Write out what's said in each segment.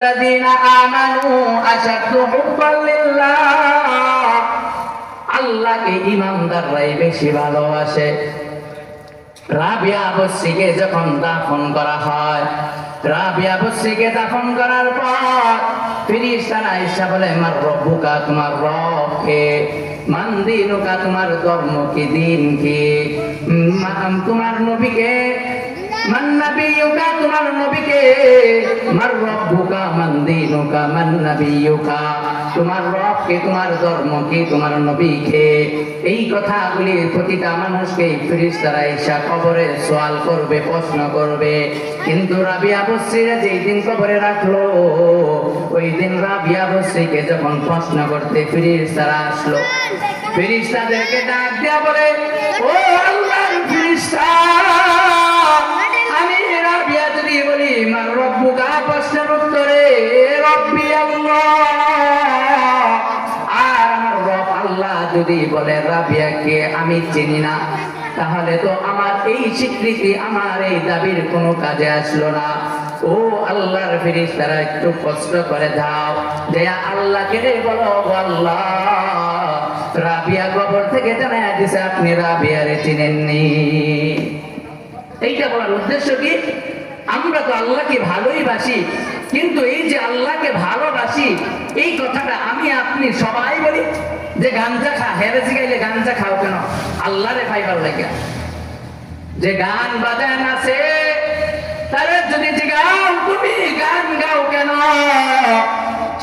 الذين آمنوا أشد حبا لله আল্লাহকে ইমানদাররাই বেশি ভালোবাসে রাবিয়া বস্রিকে যখন দাফন করা হয় রাবিয়া বস্রিকে দাফন করার পর ফিরিস্তারা ইসা বলে মার রব্বুকা তোমার রব কে মান দিনুকা তোমার ধর্ম কি দিন কি উম, তোমার নবীকে মান মার তোমার ধর্ম তোমার এই করবে, প্রশ্ন করবে। কিন্তু রাবিয়া বস্রিরা যেই দিন কবরে রাখল, ওই দিন রাবিয়া বস্রিকে যখন প্রশ্ন করতে ফিরিস্তারা আসলো ফিরিস্তাদেরকে ডাক দেয়া বলে, ও আল্লাহ। যদি বলে রাবিয়াকে আমি চিনি না। তাহলে তো আমার এই স্বীকৃতি, আমার এই দাবির কোনো কাজে আসলো না। ও আল্লাহর ফিরিস তারা একটু কষ্ট করে দাও যে আল্লাহকে রে বলো আল্লাহ। রাবিয়া কবর থেকে জানা দিছে, আপনি রাবিয়ারে চিনেননি। এইটা বলার উদ্দেশ্য কি? আমরা তো আল্লাহকে ভালোই বাসি। কিন্তু এই যে আল্লাহকে ভালোবাসি, এই কথাটা আমি আপনি সবাই বলি, যে গাঞ্জা খা হেরে শিখাইলে গাঞ্জা খাও কেন? আল্লাহ আল্লাহরে ভাইবার লাগে যে গান বাজান আছে, তারে যদি জিগাও, তুমি গান গাও কেন?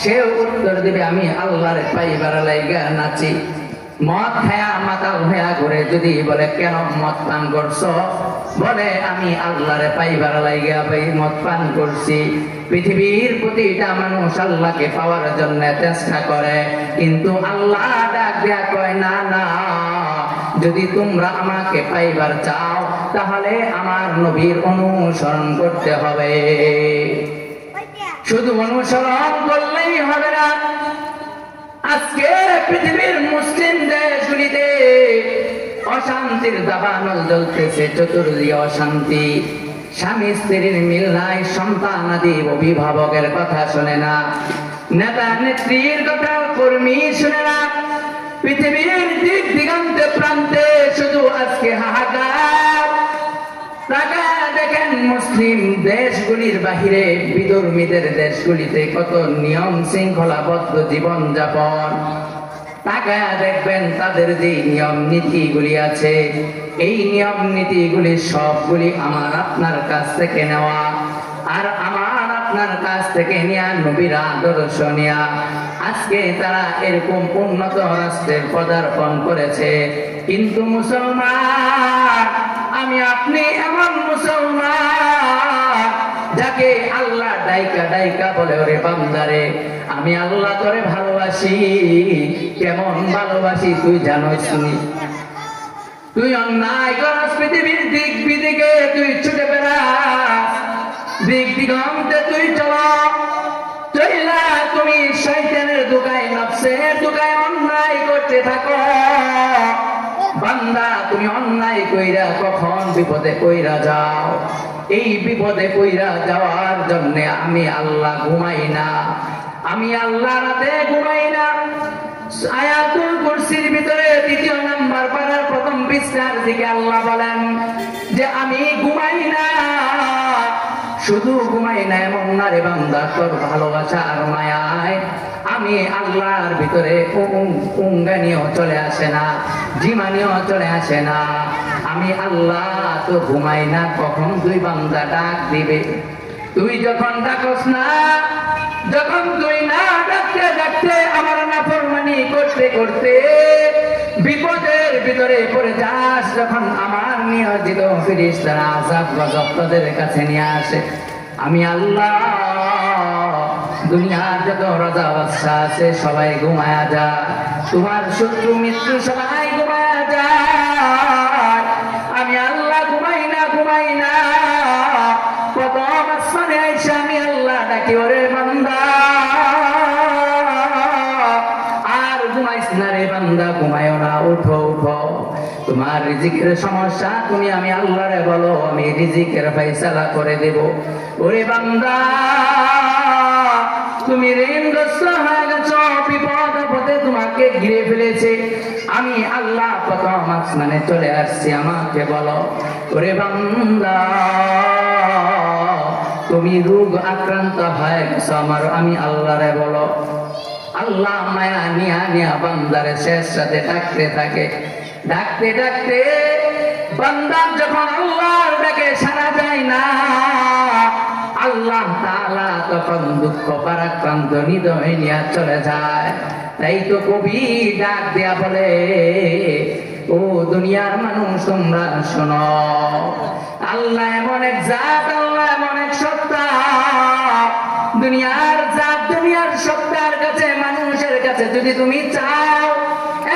সে উত্তর দিবে, আমি আল্লাহরে পাইবার লাইগা নাচি। মদ খায়া মাতাল হয়া ঘুরে যদি বলে কেন মদ পান করছ? বলে আমি আল্লাহরে পাইবার লাইগা ভাই মদ পান করছি। পৃথিবীর প্রতিটা মানুষ আল্লাহকে পাওয়ার জন্য চেষ্টা করে কিন্তু আল্লাহ ডাক দেয়া কয় না না যদি তোমরা আমাকে পাইবার চাও তাহলে আমার নবীর অনুসরণ করতে হবে। শুধু অনুসরণ করলেই হবে না আজকে পৃথিবীর মুসলিম দেশগুলিতে অশান্তির দাবানল জ্বলতেছে, চতুর্দিকে অশান্তি। স্বামী স্ত্রীর মিল নাই, সন্তান আদি অভিভাবকের কথা শোনে না। নেতা নেত্রীর কথা কর্মী শুনে না। পৃথিবীর দিক দিগন্তে প্রান্তে শুধু আজকে হাহাকার। টাকা দেখেন মুসলিম দেশগুলির বাহিরে, বিধর্মীদের দেশগুলিতে কত নিয়ম শৃঙ্খলাবদ্ধ জীবন যাপন। টাকা দেখবেন তাদের যে নিয়ম নীতিগুলি আছে, এই নিয়ম নীতিগুলি সবগুলি আমার আপনার কাছ থেকে নেওয়া। আর আমার আপনার কাছ থেকে নেওয়া নবীর আদর্শ নেওয়া আজকে তারা এরকম উন্নত রাষ্ট্রের পদার্পণ করেছে। কিন্তু মুসলমান আমি আপনি এমন মুসলমান যাকে আল্লাহ ডাইকা ডাইকা বলে, ওরে বান্দারে, আমি আল্লাহ তোরে ভালোবাসি। কেমন ভালোবাসি তুই জানোস তুই অন্যায় করস পৃথিবীর দিক বিদিকে, তুই ছুটে বেড়াস। দিক দিগন্তে তুই চল। তুমি শয়তানের দোকায়, নফসের দোকায় অন্যায় করতে থাকো। বান্দা, তুমি অন্যায় কইরা কখন বিপদে কইরা যাও? এই বিপদে কইরা যাওয়ার জন্য আমি আল্লাহ ঘুমাই না। আমি আল্লাহ রাতে ঘুমাই না। আয়াতুল কুরসির ভিতরে দ্বিতীয় নাম্বার পাড়ার প্রথম পৃষ্ঠার দিকে আল্লাহ বলেন যে, আমি ঘুমাই না। শুধু ঘুমাই না এমন না রে তোর ভালোবাসা আর মায়ায়। আমি আল্লাহর ভিতরে উঙ্গানিও চলে আসে না, জিমানিও চলে আসে না। আমি আল্লাহ, তো ঘুমাই না, কখন তুই বান্দা ডাক দিবে? তুই যখন ডাকস না, যখন তুই না ডাকতে ডাকতে আমার না ফরমানি করতে করতে বিপদের ভিতরে পড়ে যাস, যখন আমার নিয়োজিত ফিরিস তারা বা গজব কাছে নিয়ে আসে। আমি আল্লাহ, দুনিয়ার যত রাজা বাদশা আছে, সবাই ঘুমায়া যা। তোমার শত্রু, মিত্র, সবাই ঘুমায়া যায় রে বান্দা ঘুমায়ও না, উঠো উঠো। তোমার রিজিকের সমস্যা, তুমি আমি আল্লাহরে বলো, আমি রিজিকের ফয়সালা করে দেব। ওরে বান্দা, তুমি বিপদ আপদে তোমাকে ঘিরে ফেলেছে। আমি আল্লাহ প্রথম চলে আসছি, আমাকে বলো। ওরে বান্দা, তুমি রোগ আক্রান্ত হয়ে গেছো, আমার আমি আল্লাহরে বলো। আল্লাহ মায়া নিয়া নিয়া বান্দারে শেষ সাথে ডাকতে থাকে। ডাকতে ডাকতে বান্দার যখন আল্লাহর ডাকে সারা যায় না, আল্লাহ তখন দুঃখ পারাক্রান্ত চলে যায়। তাই তো কবি ডাক দেয়া বলে, ও দুনিয়ার মানুষ, তোমরা শোনো, আল্লাহ এমন এক জাত, আল্লাহ এমন এক সত্তা। দুনিয়ার জাত সত্তার কাছে মানুষের কাছে যদি তুমি চাও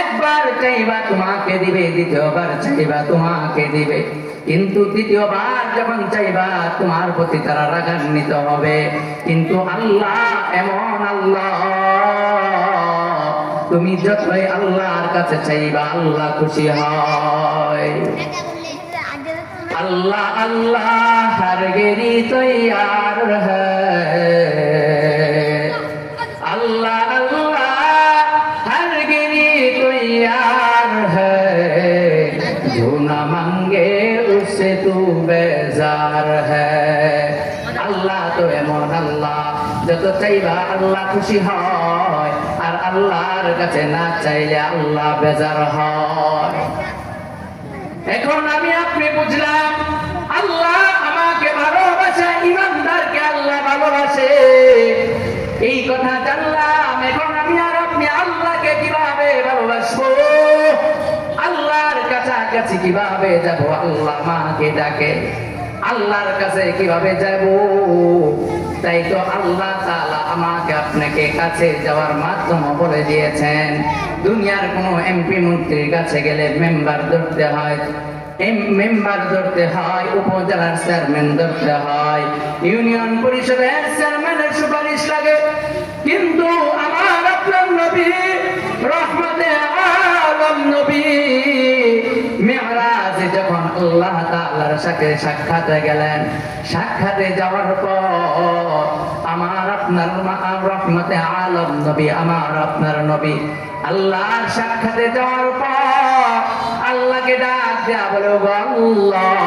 একবার চাইবা তোমাকে দিবে দ্বিতীয়বার চাইবা তোমাকে দিবে। কিন্তু দ্বিতীয়বার যখন চাইবা তোমার প্রতি তারা রাগান্বিত হবে। কিন্তু আল্লাহ এমন আল্লাহ তুমি যতই আল্লাহর কাছে চাইবা আল্লাহ খুশি হয়। আল্লাহ আল্লাহ হর গেরি তৈয়ার হ্যাঁ। আল্লাহ খুশি হয়, আর আল্লাহর কাছে না চাইলে আল্লাহ বেজার হয়। এখন আমি আপনি বুঝলাম, আল্লাহ আমাকে ভালোবাসে, ইমানদারকে আল্লাহ ভালোবাসে। এই কথা জানলাম, এখন আমি আর আপনি আল্লাহকে কীভাবে ভালোবাসবো? আল্লাহর কাছাকাছি কীভাবে যাব? আল্লাহ মাকে ডাকে। আল্লাহর কাছে কীভাবে যাব? তাই তো আল্লাহ তাআলা আমাকে আপনাকে কাছে যাওয়ার মাধ্যম বলে দিয়েছেন। দুনিয়ার কোনো এমপি মন্ত্রীর কাছে গেলে মেম্বার ধরতে হয় মেম্বার ধরতে হয়, উপজেলার চেয়ারম্যান ধরতে হয়, ইউনিয়ন পরিষদের চেয়ারম্যানের সুপারিশ লাগে। কিন্তু আমার আপনার নবী সাথে সাক্ষাতে গেলেন। সাক্ষাতে যাওয়ার পর আমার আপনার রহমতে আলম নবী, আমার আপনার নবী। আল্লাহর সাক্ষাতে যাওয়ার পর আল্লাহকে ডাক দেয়া বলো আল্লাহ,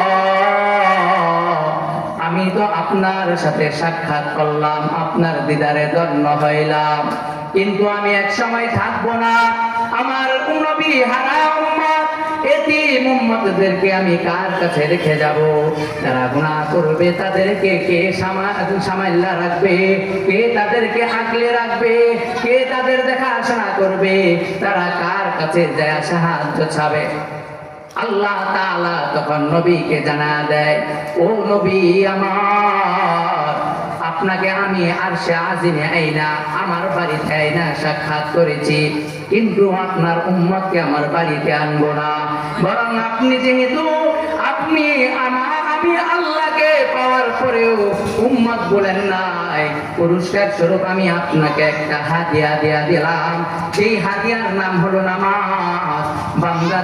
আমি তো আপনার সাথে সাক্ষাৎ করলাম, আপনার দিদারে ধন্য হইলাম। কিন্তু আমি এক সময় থাকব না। আমার নবী হারা উম্মত এটি আমি কার কাছে রেখে যাব? যারা গুনাহ করবে, তাদেরকে কে সামা- সামাল্লা রাখবে? কে তাদেরকে আগলে রাখবে? কে তাদের দেখাশোনা করবে? তারা কার কাছে যায় সাহায্য ছাবে আল্লাহ তাআলা তখন নবীকে জানা দেয়, ও নবী আমার আপনাকে আমি আর সে আজিমে আইনা, আমার বাড়িতে আইনা সাক্ষাৎ করেছি। কিন্তু আপনার উম্মতকে আমার বাড়িতে আনব না। বরং আপনি যেহেতু, আপনি আমার, আমি আল্লাহকে উম্মত বলেন নাই। পুরস্কার স্বরূপ আমি আপনাকে একটা দিয়া দিলাম। সেই নাম হলো নামাজ।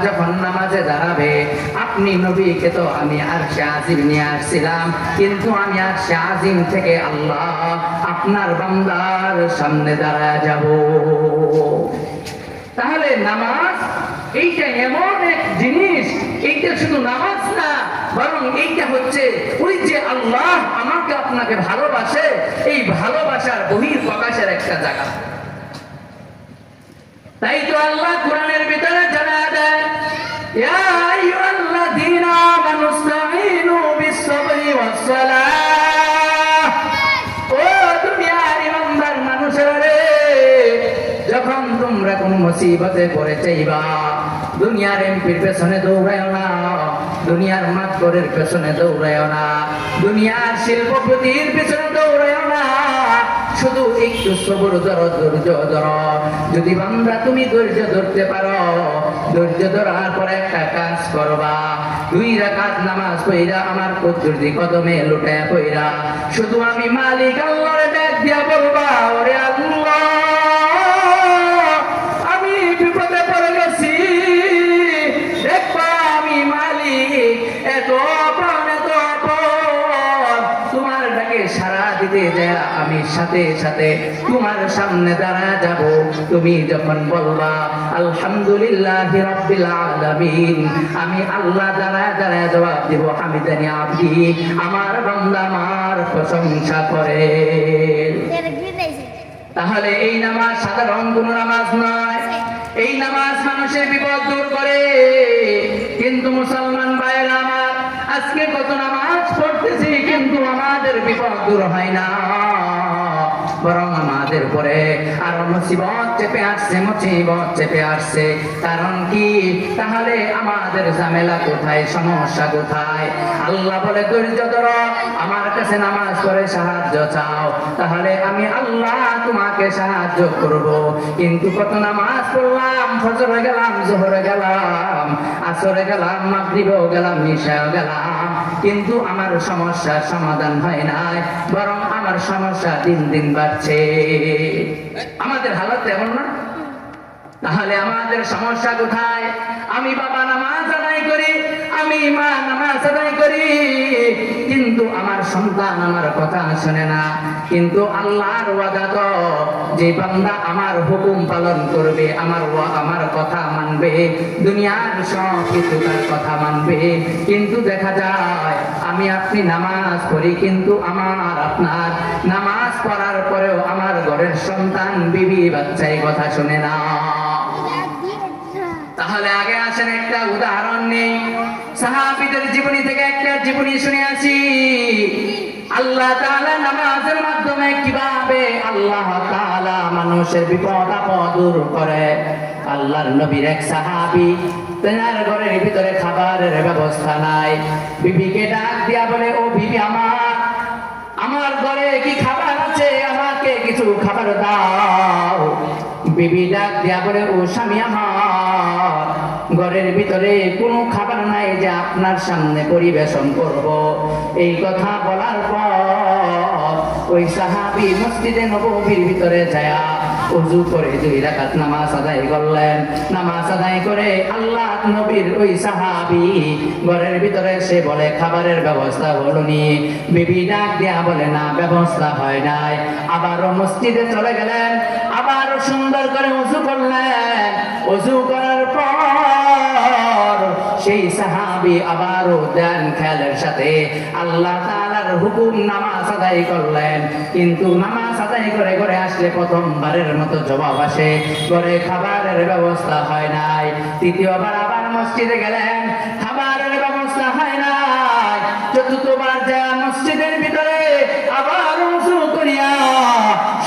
যখন নামাজে দাঁড়াবে, আপনি নবীকে তো আমি আর আজিম নিয়ে আসছিলাম। কিন্তু আমি আর আজিম থেকে আল্লাহ আপনার বান্দার সামনে দাঁড়ায় যাব। তাহলে নামাজ এইটা এমন এক জিনিস, এইটা শুধু নামাজ বরং এইটা হচ্ছে, ওই যে আল্লাহ আমাকে আপনাকে ভালোবাসে, এই ভালোবাসার বহির প্রকাশের একটা জায়গা। তাই তো আল্লাহ কোরআনের ভিতরে জানা দেয় ও যখন তোমরা কোন মুসিবতে পড়ে চাইবা দুনিয়ার এমপির পেছনে দৌড়ায় না। দুনিয়ার মাতবরের পেছনে দৌড়ায় না। দুনিয়ার শিল্পপতির পেছনে দৌড়ায় না। শুধু একটু সবর ধরো, ধৈর্য ধরো। যদি বান্দা তুমি ধৈর্য ধরতে পারো, ধৈর্য ধরার পরে একটা কাজ করবা। দুই রাকাত নামাজ পইরা আমার কুদরতি কদমে লুটায় পইরা। শুধু আমি মালিক, আল্লাহর ডাক দিয়া বলবা, ওরে আল্লাহ সাথে সাথে তোমার সামনে দাঁড়া যাব। তুমি যখন বলবা, আলহামদুলিল্লাহ রাব্বিল আমি আল্লাহ দাঁড়া দাঁড়া জবাব দেব হামিদানি আব্দি আমার বান্দা, আমার প্রশংসা করে তাহলে এই নামাজ সাধারণ কোন নামাজ নয়। এই নামাজ মানুষের বিপদ দূর করে। কিন্তু মুসলমান ভাইয়েরা আমার, আজকে কত নামাজ পড়তেছি, কিন্তু আমাদের বিপদ দূর হয় না। বরং আমাদের পরে আরও মুসিবত চেপে আসছে, মুসিবত চেপে আসছে। কারণ কি? তাহলে আমাদের ঝামেলা কোথায়? সমস্যা কোথায়? আল্লাহ বলে ধৈর্য ধরো আমার কাছে নামাজ পড়ে সাহায্য চাও। তাহলে আমি আল্লাহ তোমাকে সাহায্য করব। কিন্তু কত নামাজ পড়লাম, ফজরে গেলাম, জোহরে গেলাম, আসরে গেলাম, মাগরিবেও গেলাম নিশাও গেলাম। কিন্তু আমার সমস্যার সমাধান হয় নাই। বরং আমার সমস্যা দিন দিন বাড়ছে আমাদের হালত এমন না? তাহলে আমাদের সমস্যা কোথায়? আমি বাবা নামাজ আদায় করি আমি মা নামাজ আদায় করি। কিন্তু আমার সন্তান আমার কথা শোনে না। কিন্তু আল্লাহর ওয়াদা তো যে বান্দা আমার হুকুম পালন করবে আমার আমার কথা মানবে দুনিয়ার সব কিছু তার কথা মানবে। কিন্তু দেখা যায় আমি আপনি নামাজ পড়ি কিন্তু আমার আপনার নামাজ পড়ার পরেও আমার ঘরের সন্তান বিবি বাচ্চাই কথা শুনে না। তাহলে আগে আসেন একটা উদাহরণ নেই। সাহাবিদের জীবনী থেকে একটা জীবনী শুনে আসি। আল্লাহ তাআলা নামাজের মাধ্যমে কীভাবে আল্লাহ তাআলা মানুষের বিপদ, আপদ দূর করে? আল্লাহর নবীর এক সাহাবী, তেনার ঘরের ভিতরে খাবারের ব্যবস্থা নাই। বিবিকে ডাক দিয়া বলে, ও বিবি আমার আমার ঘরে কি খাবার আছে? আমাকে কিছু খাবার দাও। বিবি ডাক দিয়া বলে, ও স্বামী আমার ঘরের ভিতরে কোনো খাবার নাই যে আপনার সামনে পরিবেশন করব। এই কথা বলার পর ওই সাহাবি মসজিদে নবীর ভিতরে যায় উজু করে দুই রাকাত নামাজ আদায় করলেন। নামাজ আদায় করে আল্লাহ নবীর ওই সাহাবি ঘরের ভিতরে সে বলে, খাবারের ব্যবস্থা হলো নি বিবি ডাক দেয়া বলে, না, ব্যবস্থা হয় নাই। আবারও মসজিদে চলে গেলেন। আবারও সুন্দর করে উজু করলেন। উজু করার পর সেই সাহাবি আবারও দেন খেয়ালের সাথে। আল্লাহ তাআলার হুকুম নামাজ আদায় করলেন। কিন্তু নামাজ আদায় করে করে আসলে প্রথমবারের মতো জবাব আসে। করে খাবারের ব্যবস্থা হয় নাই। তৃতীয়বার আবার মসজিদে গেলেন। খাবারের ব্যবস্থা হয় নাই। চতুর্থবার যা মসজিদের ভিতরে আবার উঁচু করিয়া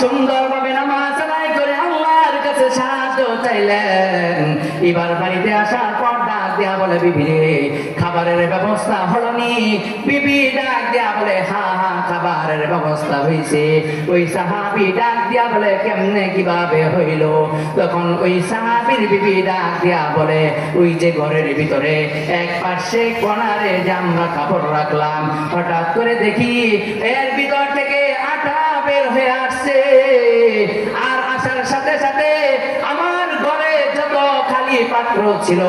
সুন্দরভাবে নামাজ আদায় করে আল্লাহর কাছে সাহায্য চাইলেন। এবার বাড়িতে আসার পর দেয়া বলে, বিবি, খাবারের ব্যবস্থা হলো নি বিবি ডাক দেয়া বলে, হা হা, খাবারের ব্যবস্থা হয়েছে ওই সাহাবি ডাক বলে, কেমনে কীভাবে হইল? তখন ওই সাহাবির বিবি ডাক দিয়া বলে, ওই যে ঘরের ভিতরে এক পাশে কোনারে যে আমরা কাপড় রাখলাম, হঠাৎ করে দেখি এর ভিতর পাত্র ছিল,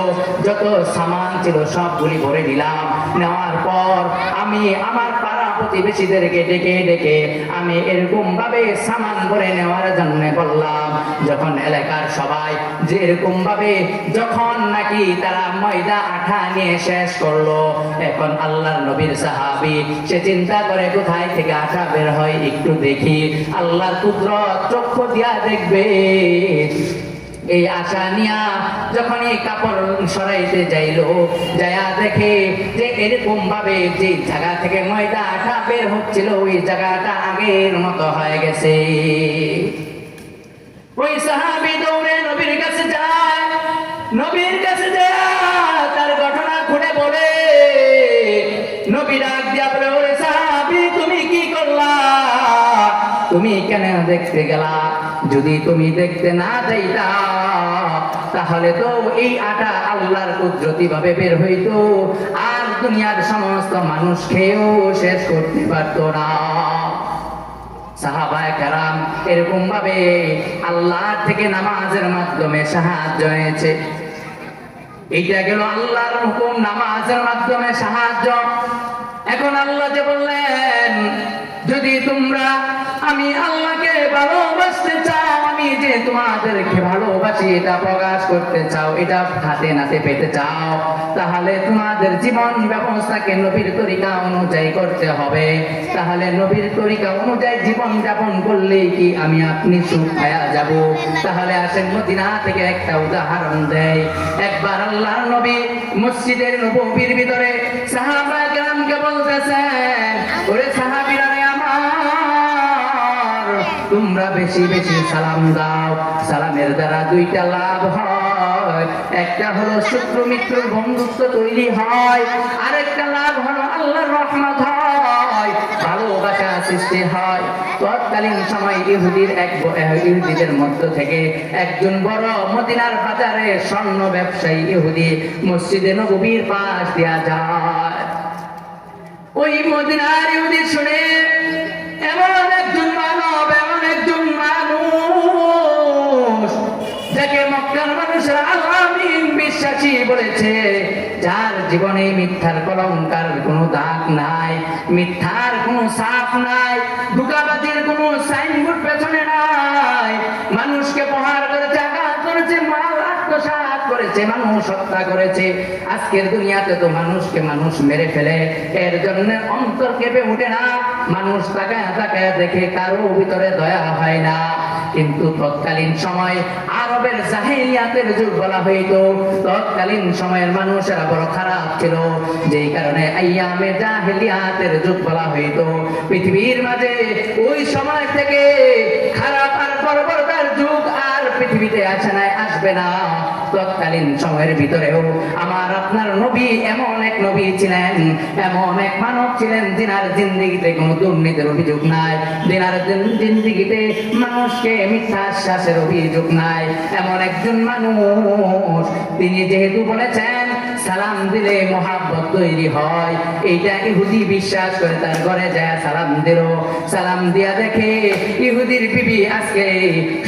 যত সামান ছিল, সবগুলি ভরে দিলাম নেওয়ার পর আমি আমার পাড়া প্রতিবেশীদেরকে ডেকে ডেকে আমি এরকম ভাবে সামান ভরে নেওয়ার জন্য বললাম, যখন এলাকার সবাই যে এরকম ভাবে যখন নাকি তারা ময়দা আঠা নিয়ে শেষ করল, এখন আল্লাহর নবীর সাহাবি সে চিন্তা করে কোথায় থেকে আঠা বের হয় একটু দেখি, আল্লাহর পুত্র চক্ষু দিয়া দেখবে। এই আশা নিয়া যখন এই কাপড় সরাইতে যাইলো যায়া দেখে যে এরকম ভাবে যে জায়গা থেকে ময়দা আঠা বের হচ্ছিল, ওই জায়গাটা আগের মতো হয়ে গেছে। ওই সাহাবি দৌড়ে নবীর কাছে যায়, নবীর কাছে যায়, তার ঘটনা খুলে বলে, নবী ডাক দিয়া বলে সাহাবি, তুমি কি করলা? তুমি কেন দেখতে গেলা? যদি তুমি দেখতে না যাইতা তাহলে তো এই আটা আল্লাহর কুদরতি ভাবে বের হইতো। আর দুনিয়ার সমস্ত মানুষ খেয়েও শেষ করতে পারতো না। সাহাবায় কারাম এরকম ভাবে আল্লাহ থেকে নামাজের মাধ্যমে সাহায্য হয়েছে এইটা গেল আল্লাহর হুকুম, নামাজের মাধ্যমে সাহায্য। এখন আল্লাহ যে বললেন, যদি তোমরা আমি আল্লাহকে ভালোবাসতে আমি যে তোমাদেরকে ভালোবাসি এটা প্রকাশ করতে চাও, এটা হাতে নাতে পেতে চাও, তাহলে তোমাদের জীবন ব্যবস্থাকে নবীর তরিকা অনুযায়ী করতে হবে। তাহলে নবীর তরিকা অনুযায়ী জীবন যাপন করলেই কি আমি আপনি সুখ পায়া যাব? তাহলে আসেন মদিনা থেকে একটা উদাহরণ দেয় একবার আল্লাহর নবী মসজিদের নবীর ভিতরে সাহাবা কেরামকে বলতেছেন তোমরা বেশি বেশি সালাম দাও। সালামের দ্বারা দুইটা লাভ হয়। একটা হলো শত্রু মিত্রর বন্ধুত্ব তৈরি হয়। আরেকটা লাভ হলো আল্লাহর রহমত হয়। ভালোবাসা সৃষ্টি হয়। তৎকালীন সময় ইহুদির এক ইহুদিদের মধ্য থেকে একজন বড় মদিনার বাজারে স্বর্ণ ব্যবসায়ী ইহুদি মসজিদে নবীর পাশ দেয়া যায়। ওই মদিনার ইহুদি শুনে এমন একজন মানব বিশ্বাসী বলেছে, যার জীবনে মিথ্যার কলঙ্কার কোনো দাগ নাই, মিথ্যার কোনো সাপ নাই দুকাবাজির কোনো সাইনবোর্ড পেছনে করেছে মানুষ হত্যা করেছে, আজকের দুনিয়াতে তো মানুষকে মানুষ মেরে ফেলে। এর জন্য অন্তর কেঁপে উঠে না, মানুষ তাকায় তাকায় দেখে কারও ভিতরে দয়া হয় না। কিন্তু তৎকালীন সময় আরবের জাহেলিয়াতের যুগ বলা হইতো, তৎকালীন সময়ের মানুষেরা বড় খারাপ ছিল। যেই কারণে আইয়ামে জাহেলিয়াতের যুগ বলা হইতো। পৃথিবীর মাঝে ওই সময় থেকে খারাপ পৃথিবীতে আসে নাই আসবে না। তৎকালীন সময়ের ভিতরেও আমার আপনার নবী এমন এক নবী ছিলেন, এমন এক মানব ছিলেন দিনার জিন্দিগিতে কোনো দুর্নীতির অভিযোগ নাই দিনার জিন্দিগিতে মানুষকে মিথ্যা আশ্বাসের অভিযোগ নাই। এমন একজন মানুষ, তিনি যেহেতু বলেছেন সালাম দিলে মহাব্বত তৈরি হয়। এইটা ইহুদি বিশ্বাস করে তার ঘরে যায় সালাম দিল। সালাম দিয়া দেখে ইহুদির বিবি আজকে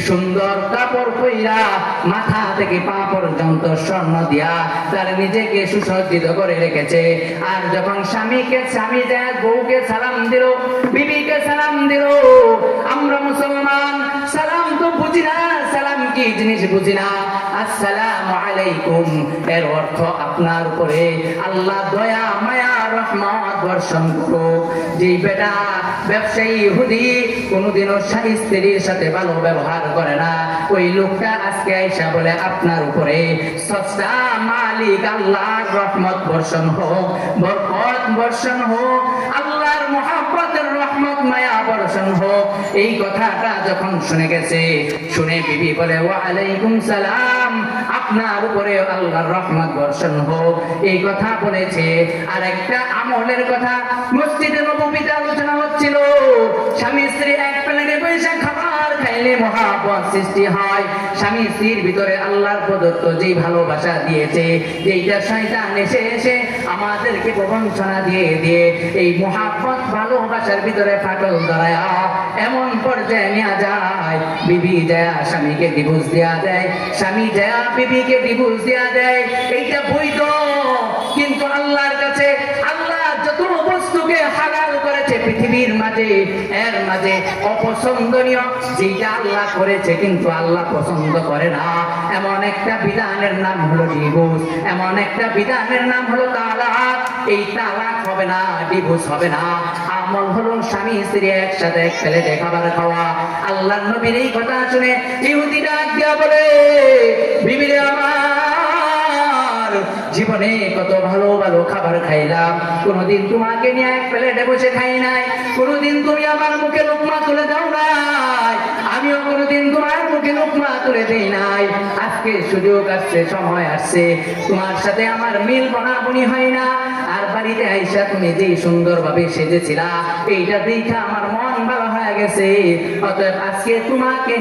সুন্দর কাপড় পইরা মাথা থেকে পা পর্যন্ত স্বর্ণ দিয়া তার নিজেকে সুসজ্জিত করে রেখেছে। আর যখন স্বামীকে, স্বামী যায়, বউকে সালাম দিল, বিবিকে সালাম দিল, আমরা মুসলমান, সালাম তো বুঝি না। কি জিনিস বুঝি না। আসসালামু আলাইকুম। এর অর্থ আপনার উপরে আল্লাহ দয়া, মায়া, রহমত বর্ষণ করুক। যে বেটা ব্যবসায়ী ইহুদি কোনোদিনও স্বামী স্ত্রীর সাথে ভালো ব্যবহার করে না। ওই লোকটা আজকে আইসা বলে, আপনার উপরে সস্তা মালিক আল্লাহর রহমত বর্ষণ হোক, বরকত বর্ষণ হোক আল্লাহর মহাব্বতের রহমত মায়া বর্ষণ হোক। এই কথাটা যখন শুনে গেছে, শুনে বিবি বলে ওয়ালাইকুম সালাম। আপনার উপরে আল্লাহর রহমত বর্ষণ হোক। এই কথা বলেছে। আর একটা আমলের কথা মসজিদে নবমীতে আলোচনা হচ্ছিল। স্বামী স্ত্রী এক প্লেটে পয়সা খাবার খাইলে মহাপদ সৃষ্টি হয়। স্বামী স্ত্রীর ভিতরে আল্লাহর প্রদত্ত ভালোবাসা দিয়েছে শয়তান এসে এসে আমাদেরকে প্রবঞ্চনা দিয়ে দিয়ে এই মহাপত ভালোবাসার ভিতরে ফাটল ধরায়া এমন পর্যায়ে নেওয়া যায়। বিবি দেয়া স্বামীকে ডিভোর্স দেয়া দেয়। স্বামী দেয়া বিবিকে ডিভোর্স দেয়া দেয়, এইটা বৈধ। কিন্তু আল্লাহর কাছে আল্লাহ যত বস্তুকে হালাল করেছে পৃথিবীর মাঝে, এর মাঝে অপছন্দনীয় যেটা আল্লাহ করেছে কিন্তু আল্লাহ পছন্দ করে না। এমন একটা বিধানের নাম হলো ডিভোর্স এমন একটা বিধানের নাম হলো তালাক। এই তালাক হবে না ডিভোর্স হবে না। আমল হলো স্বামী স্ত্রী একসাথে এক প্লেটে খাবার খাওয়া। আল্লাহ নবীর এই কথা শুনে ইহুদি ডাক বলে বিবিরে আমার। জীবনে কত ভালো ভালো খাবার খাইলাম। কোনোদিন তোমাকে নিয়ে এক প্লেটে বসে খাই নাই। কোনোদিন তুমি আমার মুখে লোকমা তুলে দাও নাই। আমিও কোনোদিন তোমার মুখে লোকমা তুলে দেই নাই। আজকে সুযোগ আসছে, সময় আসছে। তোমার সাথে আমার মিল বনাবনি হয় না। আর বাড়িতে আইসা তুমি যেই সুন্দর ভাবে সেজেছিলা, এইটা দেখে আমার মন গেছে। অতএব আজকে তোমাকে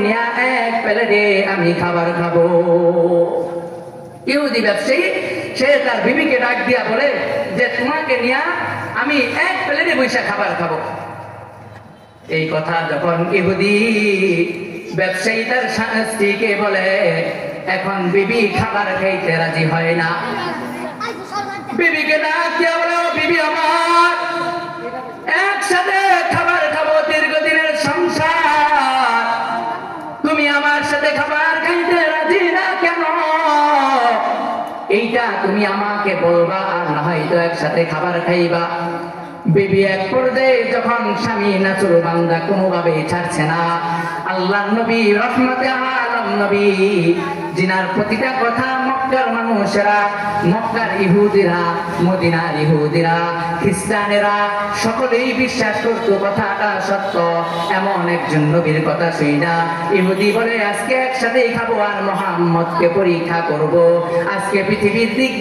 এক প্লেটে আমি খাবার খাব। ইহুদি ব্যবসায়ী, সে তার বিবিকে ডাক দিয়া বলে যে তোমাকে আমি এক প্লেটে বৈশা খাবার খাব। এই কথা যখন ইহুদি ব্যবসায়ী তার স্ত্রীকে বলে, এখন বিবি খাবার খাইতে রাজি হয় না। বিবিকে ডাক দিয়া বলে বিবি আমার, একসাথে খাবার তুমি আমাকে বলবা, আর হয়তো একসাথে খাবার খাইবা। বিবি, এক পর্যায়ে যখন স্বামী নাচুর বান্দা কোনোভাবে ছাড়ছে না আল্লাহ নবী, রহমতে আলম নবী, জিনার প্রতিটা কথা মক্কার মানুষেরা, মক্কার ইহুদিরা, মদিনার ইহুদিরা, খ্রিস্টানেরা সকলেই বিশ্বাস করতো কথাটা সত্য। এমন একজন নবীর কথা শুই না। ইহুদি বলে, আজকে একসাথেই খাব আর মোহাম্মদকে পরীক্ষা করব। আজকে পৃথিবীর দিক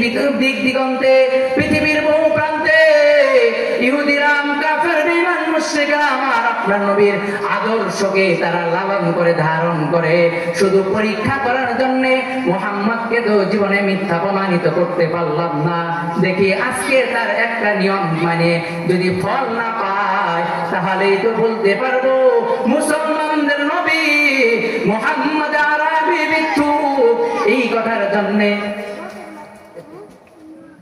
দিক দিগন্তে, পৃথিবীর বহু প্রান্তে ইহুদিরাম, কাফের বিমান মুশরিকরা আমার আপনার নবীর আদর্শকে তারা লালন করে, ধারণ করে। শুধু পরীক্ষা করার জন্য মোহাম্মদকে তো জীবনে মিথ্যা প্রমাণিত করতে পারলাম না। দেখি আজকে তার একটা নিয়ম মানে যদি ফল না পায়, তাহলেই তো বলতে পারব, মুসলমানদের নবী মোহাম্মদ আরবি বিচ্ছু এই কথার জন্যে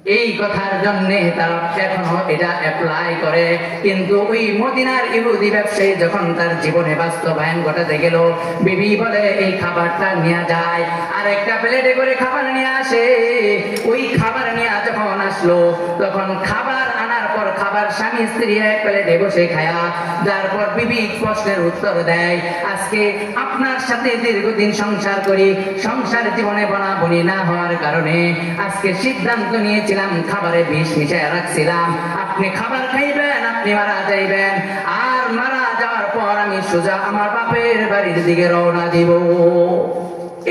এই কথার জন্য তারা এখনও এটা অ্যাপ্লাই করে। কিন্তু ওই মদিনার ইহুদি ব্যবসায়ী যখন তার জীবনে বাস্তবায়ন ঘটাতে গেল, বিবি বলে, এই খাবারটা নেওয়া যায়। আর একটা প্লেটে করে খাবার নিয়ে আসে। ওই খাবার নিয়ে যখন আসলো, তখন খাবার খাবার স্বামী স্ত্রী এক প্লেটে বসে খায়া। তারপর বিবি প্রশ্নের উত্তর দেয়, আজকে আপনার সাথে দীর্ঘদিন সংসার করি, সংসার জীবনে বনা বনি না হওয়ার কারণে আজকে সিদ্ধান্ত নিয়েছিলাম খাবারে বিষ মিশায় রাখছিলাম। আপনি খাবার খাইবেন, আপনি মারা যাইবেন। আর মারা যাওয়ার পর আমি সোজা আমার বাপের বাড়ির দিকে রওনা দিব।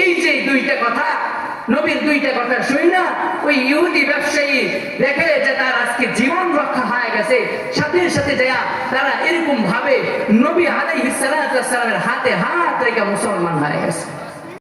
এই যে দুইটা কথা নবীর দুইটা কথা শুই না? ওই ইহুদি ব্যবসায়ী দেখে যে তার আজকে জীবন রক্ষা হয়ে গেছে, সাথে সাথে যায় তারা এরকম ভাবে নবী আলাইহিস সালামের হাতে হাত রেখে মুসলমান হয়ে গেছে।